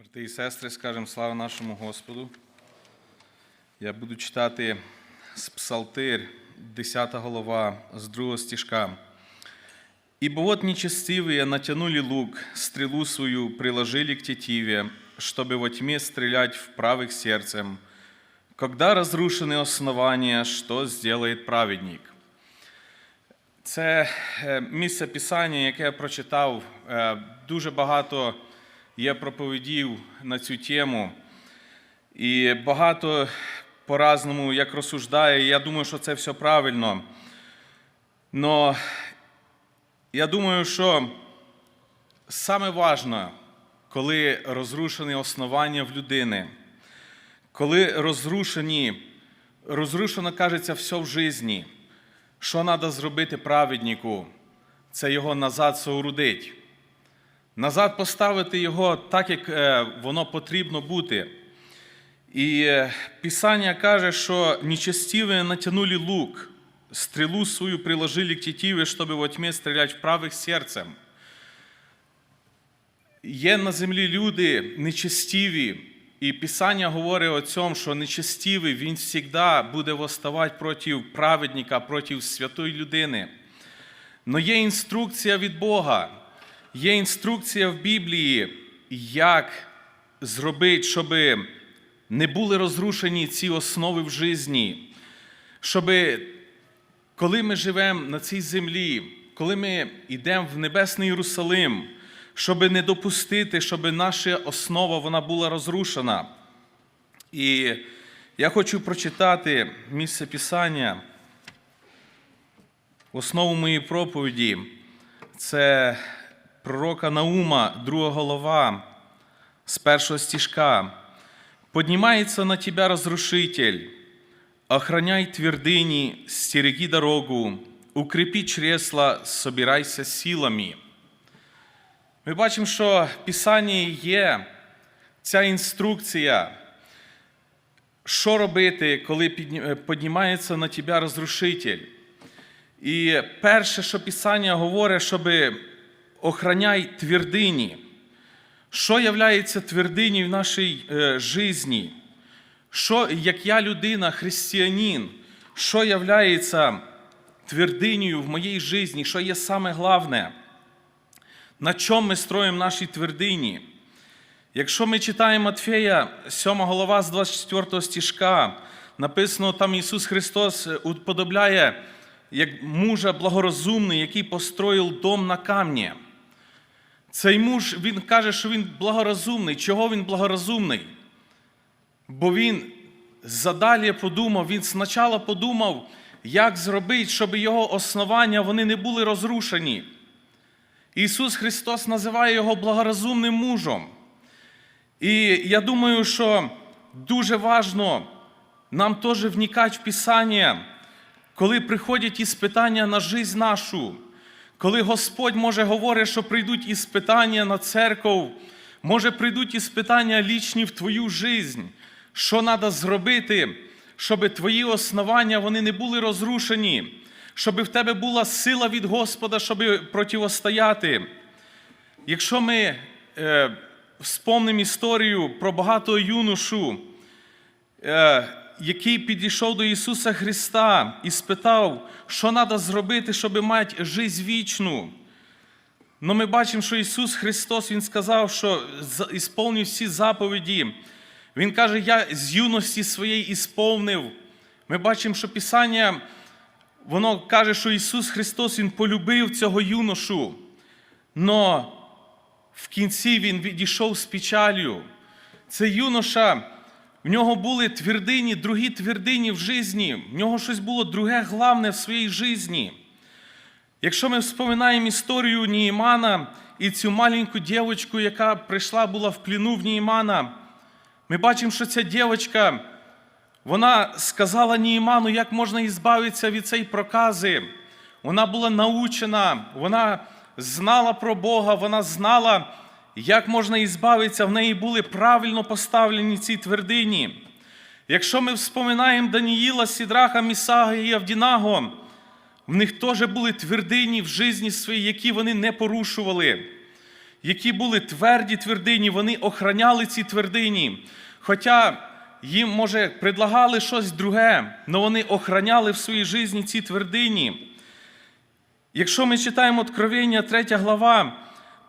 Брати і сестри, скажемо слава нашому Господу. Я буду читати з Псалтир, 10 голова, з другого стишка. «Ибо вот нечестивые натянули лук, стрелу свою приложили к тетиве, чтобы во тьме стрелять в правых сердцем. Когда разрушены основания, что сделает праведник?» Це е, місце Писання, яке я прочитав. Е, Дуже багато є проповідів на цю тему. І багато по-разному як розсуждає. Я думаю, що це все правильно. Но я думаю, що саме важне, коли розрушені основання в людини, коли розрушені, розрушено, кажеться, все в житті, що треба зробити праведнику? Це його назад соорудить Назад поставити його так, як е, воно потрібно бути. І е, Писання каже, що нечестивые натянули лук, стрелу свою приложили к тетиве, чтобы во тьме стрелять в правых серцем. Є на землі люди нечестиві, і Писання говорить о цьому, що нечестивий він завжди буде восставати проти праведника, проти святої людини. Но є інструкція від Бога, є інструкція в Біблії, як зробити, щоб не були розрушені ці основи в житті, щоб коли ми живемо на цій землі, коли ми йдемо в Небесний Єрусалим, щоб не допустити, щоб наша основа вона була розрушена. І я хочу прочитати місце Писання. Основу моєї проповіді це пророка Наума, друга голова, з першого стишка. «Поднимается на тебя разрушитель, охраняй твердыни, стереги дорогу, укрепи чресла, собирайся силами». Ми бачимо, що в Писанні є ця інструкція, що робити, коли підні- піднімається на тебе розрушитель. І перше, що Писання говорить, щоб охраняй твердині. Що являється твердиною в нашій е, житті? Що, як я людина, християнин, що являється твердинею в моїй житті, що є саме головне? На чому ми строїмо наші твердині? Якщо ми читаємо Матфея, 7 голова з 24 стишка, написано там Ісус Христос е, уподобляє як мужа благорозумний, який построїв дом на камні. Цей муж, він каже, що він благорозумний. Чого він благорозумний? Бо він задалі подумав, він спочатку подумав, як зробити, щоб його основання вони не були розрушені. Ісус Христос називає його благорозумним мужем. І я думаю, що дуже важно нам теж вникати в Писання, коли приходять іспитання на життя нашу, коли Господь може говорить, що прийдуть іспитання на церков, може прийдуть іспитання лічні в твою життя, що треба зробити, щоб твої основання вони не були розрушені, щоб в тебе була сила від Господа, щоб противостояти. Якщо ми е, вспомнимо історію про багатого юношу, е, який підійшов до Ісуса Христа і спитав, що треба зробити, щоб мати життя вічну. Но ми бачимо, що Ісус Христос Він сказав, що ісполнив всі заповіді. Він каже, я з юності своєї ісполнив. Ми бачимо, що Писання, воно каже, що Ісус Христос Він полюбив цього юношу. Но в кінці він відійшов з печалью. Цей юноша, в нього були твердині, другі твердині в житті, в нього щось було друге главне в своїй житті. Якщо ми вспоминаємо історію Ніїмана і цю маленьку дівчинку, яка прийшла була в пліну в Ніїмана, ми бачимо, що ця дівчинка, вона сказала Ніїману, як можна ізбавитися від цієї прокази. Вона була научена, вона знала про Бога, вона знала, як можна ізбавитися. В неї були правильно поставлені ці твердині. Якщо ми вспоминаємо Даніїла, Сідраха, Місага і Авдінаго, в них теж були твердині в житті своїй, які вони не порушували. які були тверді твердині, вони охраняли ці твердині. Хоча їм, може, предлагали щось друге, але вони охраняли в своїй житті ці твердині. Якщо ми читаємо Откровення, 3 глава,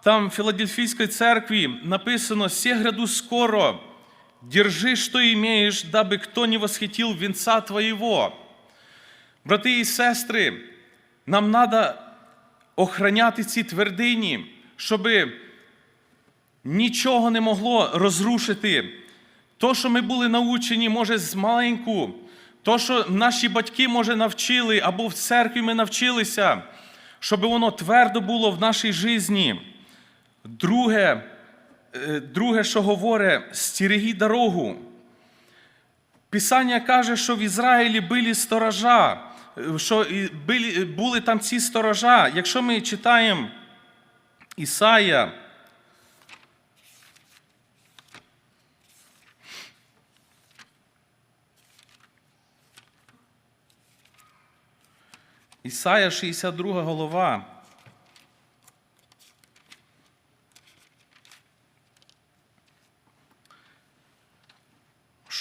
там в Філадельфійській церкві написано «Се гряду скоро, держи, що имеешь, даби хто не восхитил вінця твоєго». Брати і сестри, нам треба охраняти ці твердині, щоб нічого не могло розрушити. То, що ми були научені, може, з маленьку, то, що наші батьки, може, навчили, або в церкві ми навчилися, щоб воно твердо було в нашій житті. Друге, е, друге, що говорить, стереги дорогу. Писання каже, що в Ізраїлі були сторожа, е, що були, були там ці сторожа. Якщо ми читаємо Ісая, Ісая 62 голова.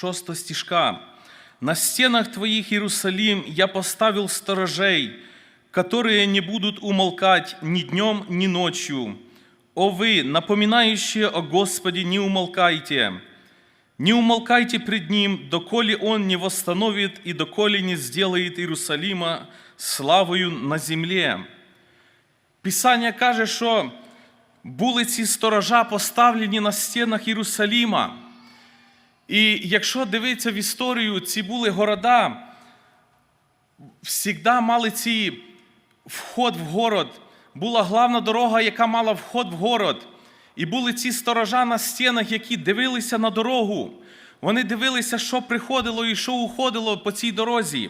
Шоста стишка. «На стенах твоих, Иерусалим, я поставил сторожей, которые не будут умолкать ни днем, ни ночью. О вы, напоминающие о Господе, не умолкайте, не умолкайте пред Ним, доколе Он не восстановит и доколе не сделает Иерусалима славою на землі. Писання каже, що були ці сторожа поставлені на стінах Єрусаліма. І якщо дивитися в історію, ці були города, завжди мали ці вход в город. Була главна дорога, яка мала вход в город. І були ці сторожа на стінах, які дивилися на дорогу. Вони дивилися, що приходило і що уходило по цій дорозі.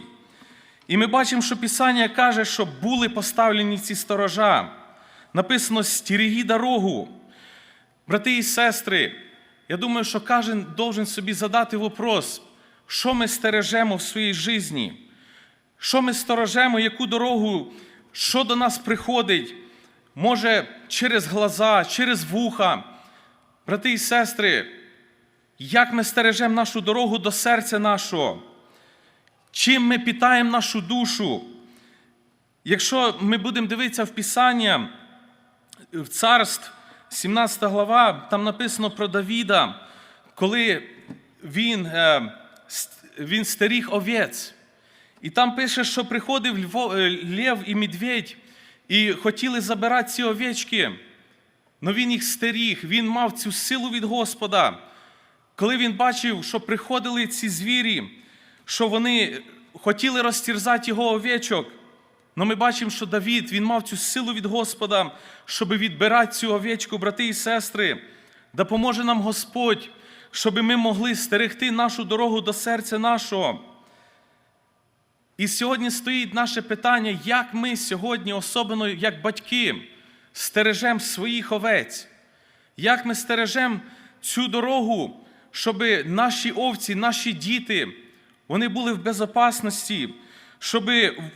І ми бачимо, що Писання каже, що були поставлені ці сторожа. Написано стереги дорогу. Брати і сестри, я думаю, що кожен должен собі задати вопрос, що ми стережемо в своїй житті, що ми сторожемо, яку дорогу, що до нас приходить, може через глаза, через вуха. Брати і сестри, як ми стережемо нашу дорогу до серця нашого? Чим ми питаємо нашу душу? Якщо ми будемо дивитися в Писання, в царств, 17 глава, там написано про Давіда, коли він, е, він стеріг овець. І там пише, що приходив Лев і Медведь і хотіли забирати ці овечки. але він їх стеріг, він мав цю силу від Господа. Коли він бачив, що приходили ці звірі, що вони хотіли розтірзати його овечок. Але ми бачимо, що Давід він мав цю силу від Господа, щоб відбирати цю овечку, брати і сестри. Допоможе нам Господь, щоб ми могли стерегти нашу дорогу до серця нашого. І сьогодні стоїть наше питання, як ми сьогодні, особливо як батьки, стережемо своїх овець, як ми стережемо цю дорогу, щоб наші овці, наші діти вони були в безопасності, щоб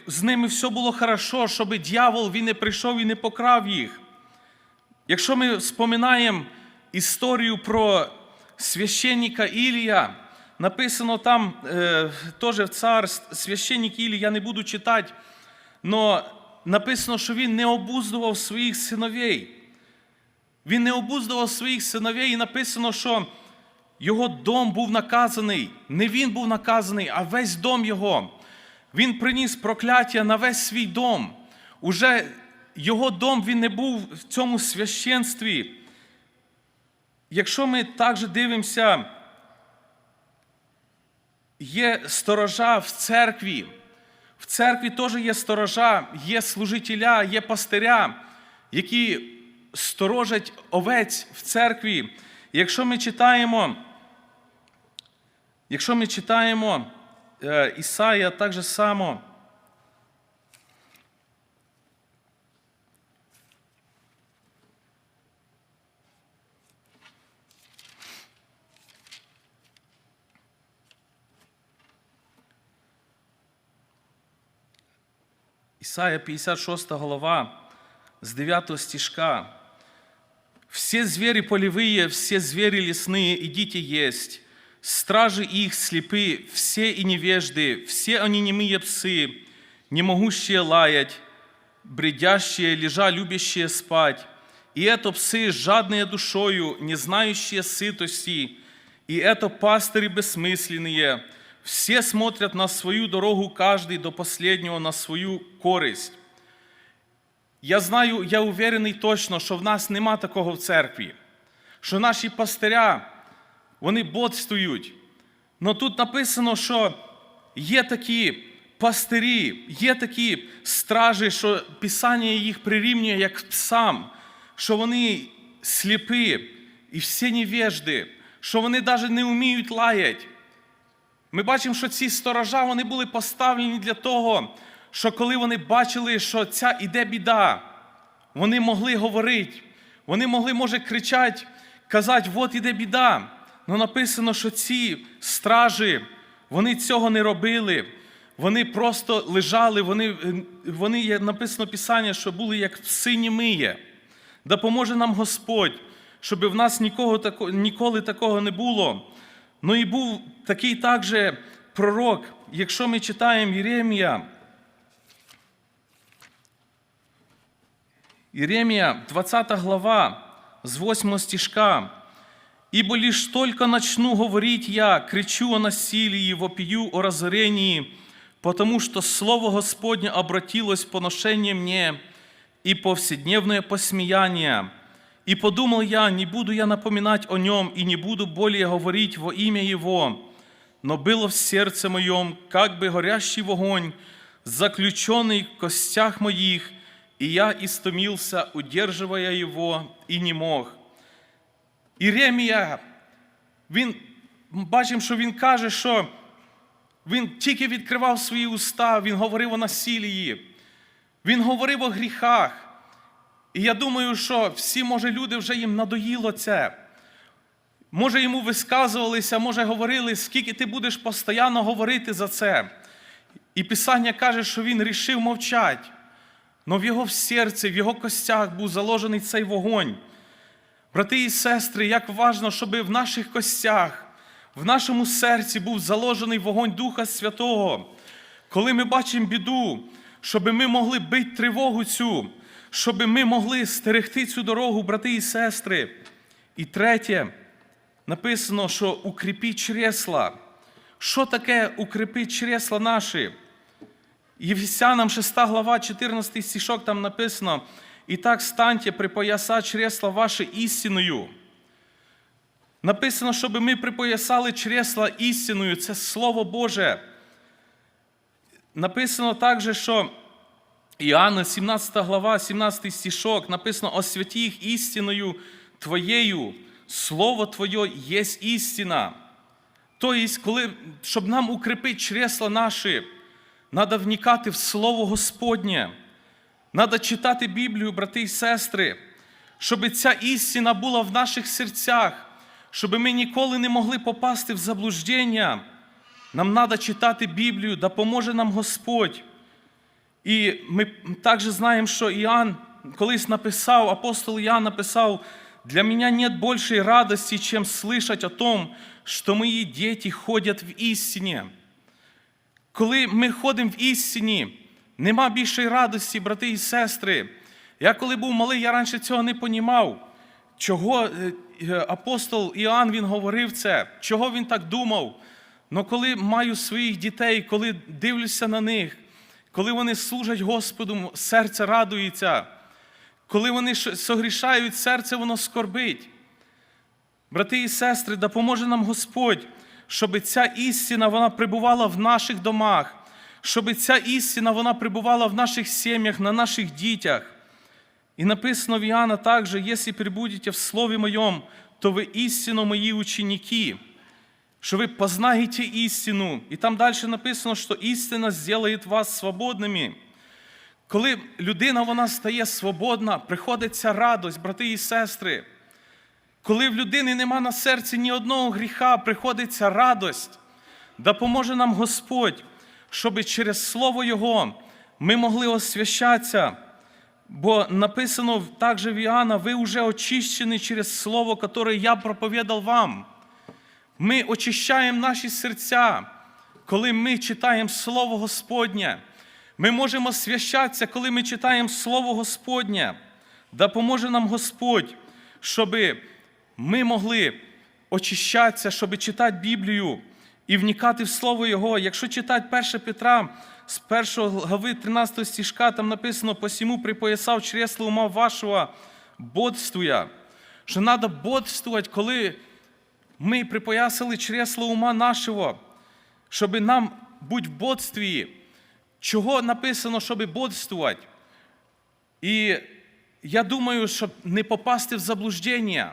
з ними все було хорошо, щоб дьявол він не прийшов і не покрав їх. Якщо ми споминаємо історію про священника Ілія, написано там е, теж в царств священник Ілій, я не буду читати, але написано, що він не обуздував своїх синовей. Він не обуздував своїх синовей, і написано, що його дом був наказаний. Не він був наказаний, а весь дом його. Він приніс прокляття на весь свій дом. Уже його дом він не був в цьому священстві. Якщо ми також дивимося, є сторожа в церкві. В церкві теж є сторожа, є служителя, є пастиря, які сторожать овець в церкві. Якщо ми читаємо Якщо ми читаємо е, Ісая так же само, Ісая 56 голова з 9 стіжка. Все звери полевые, все звери лесные, идите есть. Стражи их слепы, все и невежды, все они немые псы, не могущие лаять, бредящие, лежа, любящие спать. И это псы, жадные душою, не знающие сытости, и это пастыри бессмысленные. Все смотрят на свою дорогу, каждый до последнего на свою користь. Я знаю, я уверений точно, що в нас нема такого в церкві, що наші пастиря, вони бодствують. Но тут написано, що є такі пастирі, є такі стражі, що Писання їх прирівнює як псам, що вони сліпі і всі невежди, що вони навіть не вміють лаять. Ми бачимо, що ці сторожа вони були поставлені для того, що коли вони бачили, що ця іде біда, вони могли говорити, вони могли, може, кричати, казати, от іде біда. Ну написано, що ці стражі, вони цього не робили. Вони просто лежали, вони, вони є написано Писання, що були як пси німиє. Допоможе нам Господь, щоб в нас нікого, тако- ніколи такого не було. Ну і був такий також пророк, якщо ми читаємо Єремія, Єремія, 20 глава, з 8 стишка. «Ибо лишь только начну говорить я, кричу о насилии, вопию о разорении, потому что Слово Господне обратилось в поношение мне и повседневное посмеяние. И подумал я, не буду я напоминать о нем и не буду более говорить во имя Его, но было в сердце моем, как бы горящий в огонь, заключенный в костях моих, и я истомился, удерживая его, и не мог. Іремія, він бачимо, що він каже, що він тільки відкривав свої уста, він говорив о насілії, він говорив о гріхах. І я думаю, що всі, може, люди вже їм надоїло це. Може, йому висказувалися, може, говорили, скільки ти будеш постійно говорити за це. І Писання каже, що він рішив мовчати. Но в його серці, в його костях був заложений цей вогонь. Брати і сестри, як важно, щоб в наших костях, в нашому серці був заложений вогонь Духа Святого. Коли ми бачимо біду, щоб ми могли бити тривогу цю, щоб ми могли стерегти цю дорогу, брати і сестри. І третє, написано, що укріпіть чресла. Що таке укріпіть чресла наші? Єфесянам 6 глава, 14 стишок, там написано, «І так станьте, припояса чресла ваші істиною». Написано, щоб ми припоясали чресла істиною, це Слово Боже. Написано також, що Іоанна, 17 глава, 17 стишок, написано, «Освяти їх істиною Твоєю, Слово Твоє є істина». Тобто, коли, щоб нам укріпити чресла наші, треба вникати в Слово Господнє. Треба читати Біблію, брати і сестри, щоб ця істина була в наших серцях, щоб ми ніколи не могли попасти в заблуждення. Нам треба читати Біблію, допоможе нам Господь. І ми також знаємо, що Іоанн колись написав, апостол Іоанн написав, для меня нет большей радости, чем слышать о том, что мои дети ходят в істині. Коли ми ходимо в істині, нема більшої радості, брати і сестри. Я коли був малий, я раніше цього не понімав. Чого е, е, апостол Іоанн він говорив це, чого він так думав. Но коли маю своїх дітей, коли дивлюся на них, коли вони служать Господу, серце радується, коли вони согрішають, серце воно скорбить. Брати і сестри, допоможе нам Господь, щоб ця істина вона прибувала в наших домах, щоб ця істина вона прибувала в наших сім'ях, на наших дітях. І написано в Іоанна також, якщо прибудете в Слові Моєму, то ви істинно мої ученики, що ви познаєте істину. І там далі написано, що істина зробить вас свободними. Коли людина вона стає свободна, приходить ця радость, брати і сестри. Коли в людини нема на серці ні одного гріха, приходить ця радость, допоможе нам Господь, щоб через Слово Його ми могли освящатися. Бо написано также в Иоанна, вы уже очищены через слово, которое я проповедал вам. Ми очищаємо наші серця, коли ми читаємо Слово Господнє. Ми можемо свящатися, коли ми читаємо Слово Господнє. Да поможе нам Господь, щоб ми могли очищатися, щоб читати Біблію і вникати в Слово Його. Якщо читати 1 Петра з 1 глави 13 стишка, там написано, посему припоясав чресло ума вашого, бодствуя. Що треба бодствувати, коли ми припоясали чресло ума нашого, щоб нам бути в бодстві. Чого написано, щоб бодствувати? І я думаю, щоб не попасти в заблуждення.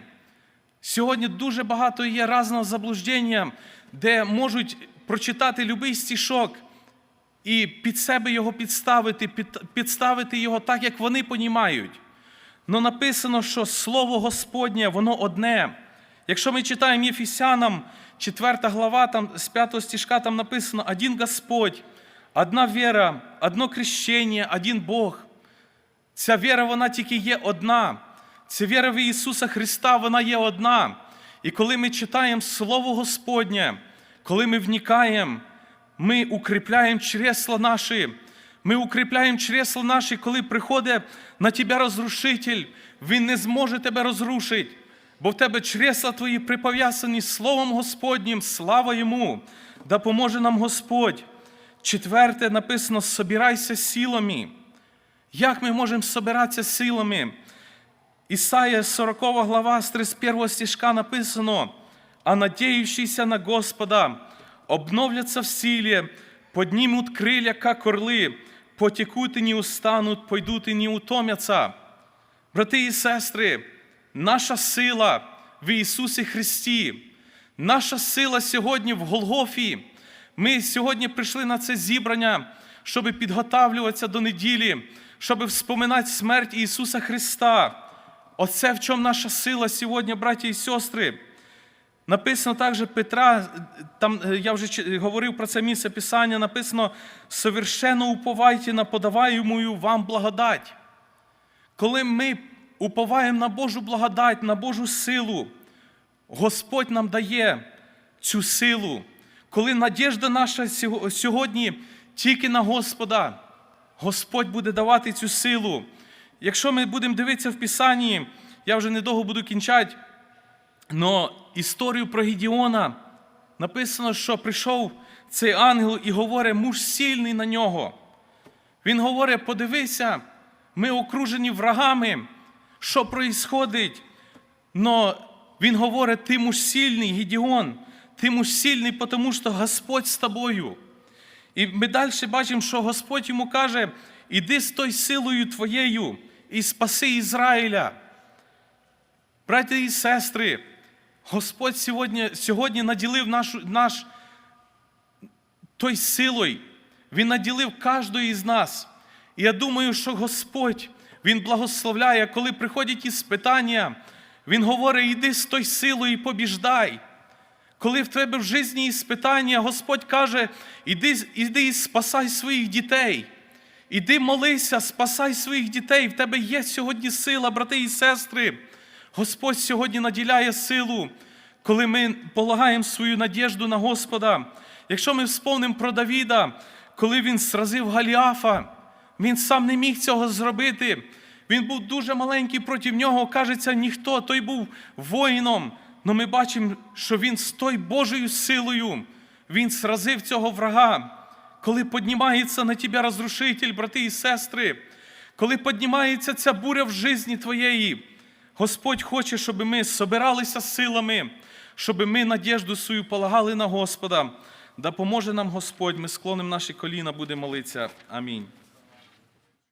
Сьогодні дуже багато є різного заблуждення, де можуть прочитати будь-який стишок і під себе його підставити, під- підставити його так, як вони понімають. Но написано, що Слово Господнє, воно одне. Якщо ми читаємо Єфісянам, 4 глава, там, з 5 стишка, там написано один Господь, одна віра, одно крещення, один Бог. Ця віра, вона тільки є одна. Ця віра в Ісуса Христа, вона є одна. І коли ми читаємо Слово Господнє, коли ми вникаємо, ми укріпляємо чресла наші. Ми укріпляємо чресла наші, коли приходить на тебе розрушитель, він не зможе тебе розрушити, бо в тебе чресла твої припов'язані Словом Господнім, слава йому, да поможе нам Господь. Четверте написано: собирайся силами. Як ми можемо собиратися силами? Ісая 40 глава з 31 стишка написано, а надеющиеся на Господа обновляться в силе, поднимут крылья, как орлы, потекут и не устанут, пойдут и не утомятся. Брати і сестри, наша сила в Ісусі Христі, наша сила сьогодні в Голгофі. Ми сьогодні прийшли на це зібрання, щоб підготавлюватися до неділі, щоб вспоминати смерть Ісуса Христа. Оце в чому наша сила сьогодні, браті і сестри. Написано також Петра, там е, я вже говорив про це місце Писання, написано: совершенно уповайте на подаваємую вам благодать. Коли ми уповаємо на Божу благодать, на Божу силу, Господь нам дає цю силу. Коли надіжда наша сьогодні тільки на Господа, Господь буде давати цю силу. Якщо ми будемо дивитися в Писанні, я вже недовго буду кінчати, але історію про Гедіона написано, що прийшов цей ангел і говорить, муж сильний на нього. Він говорить: подивися, ми окружені врагами, що проїсходить. Но він говорить, ти муж сильний, Гедіон, ти муж сильний, тому що Господь з тобою. І ми далі бачимо, що Господь йому каже: іди з той силою твоєю і спаси Ізраїля. Браті і сестри, Господь сьогодні, сьогодні наділив нашу, наш той силою. Він наділив кожного із нас. І я думаю, що Господь Він благословляє, коли приходять із питання, Він говорить: іди з той силою і побіждай. Коли в тебе в житті іспитання, Господь каже, іди, іди і спасай своїх дітей. Іди молися, спасай своїх дітей. В тебе є сьогодні сила, брати і сестри. Господь сьогодні наділяє силу, коли ми полагаємо свою надіжду на Господа. Якщо ми вспомнимо про Давіда, коли він сразив Галіафа, він сам не міг цього зробити. Він був дуже маленький проти нього, кажеться, ніхто, той був воїном. Але ми бачимо, що він з тою Божою силою, він сразив цього врага. Коли піднімається на тебе розрушитель, брати і сестри, коли піднімається ця буря в житті твоєї, Господь хоче, щоб ми собиралися силами, щоб ми надіжду свою полагали на Господа. Да поможе нам Господь, ми склонимо наші коліна, будемо молитися. Амінь.